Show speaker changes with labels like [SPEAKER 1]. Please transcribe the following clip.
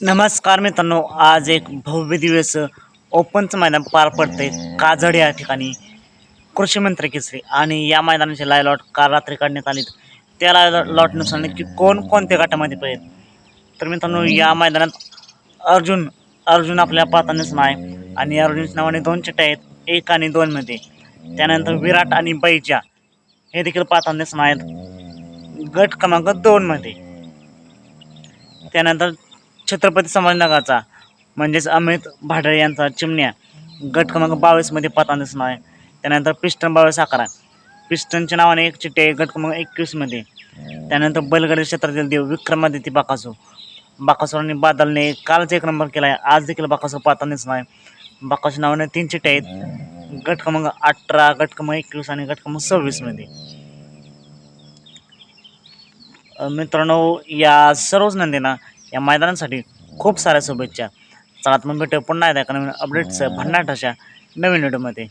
[SPEAKER 1] नमस्कार मित्रांनो आज एक भव्य दिवस ओपनचं मैदान पार पडतंय काजड या ठिकाणी. कृषी मंत्री केसरी आणि या मैदानाचे लाय लॉट काल रात्री काढण्यात आलीत. त्या लाय लॉटनुसार नक्की कोण कोणत्या गटामध्ये पाहिजे तर मित्रांनो या मैदानात अर्जुन अर्जुन आपल्या पाहतानाच नाही आणि अर्जुनच्या नावाने दोन चिट्ट्या आहेत एक आणि दोनमध्ये त्यानंतर विराट आणि बैजा हे देखील पाहतानाच नाहीत गट क्रमांक दोनमध्ये त्यानंतर छत्रपती संभाजीनगरचा म्हणजेच अमित भाडळे यांचा चिमण्या गट क्रमांक बावीसमध्ये पातांदच दिसणार आहे. त्यानंतर पिस्टन बावीस अकरा पिस्टनच्या नावाने एक चिठ्ठी आहे गट क्रमांक एकवीसमध्ये त्यानंतर बैलगाडी क्षेत्रातील देव विक्रमादित्य बाकासो. बाकासूरांनी आणि बादलने कालच एक नंबर केला आहे. आज देखील बाकासूर पातांदच दिसणार आहे. बाकासो नावाने तीन चिठ्ठ्या आहेत. गट क्रमांक अठरा गट क्रमांक एकवीस आणि गट क्रमांक सव्वीसमध्ये मित्रांनो या सर्वच नंदींना या मैदानासाठी खूप साऱ्या शुभेच्छा. चला तर मग भेटू पुन्हा एकदा नवीन अपडेट्स भन्नाट अशा नवीन व्हिडिओमध्ये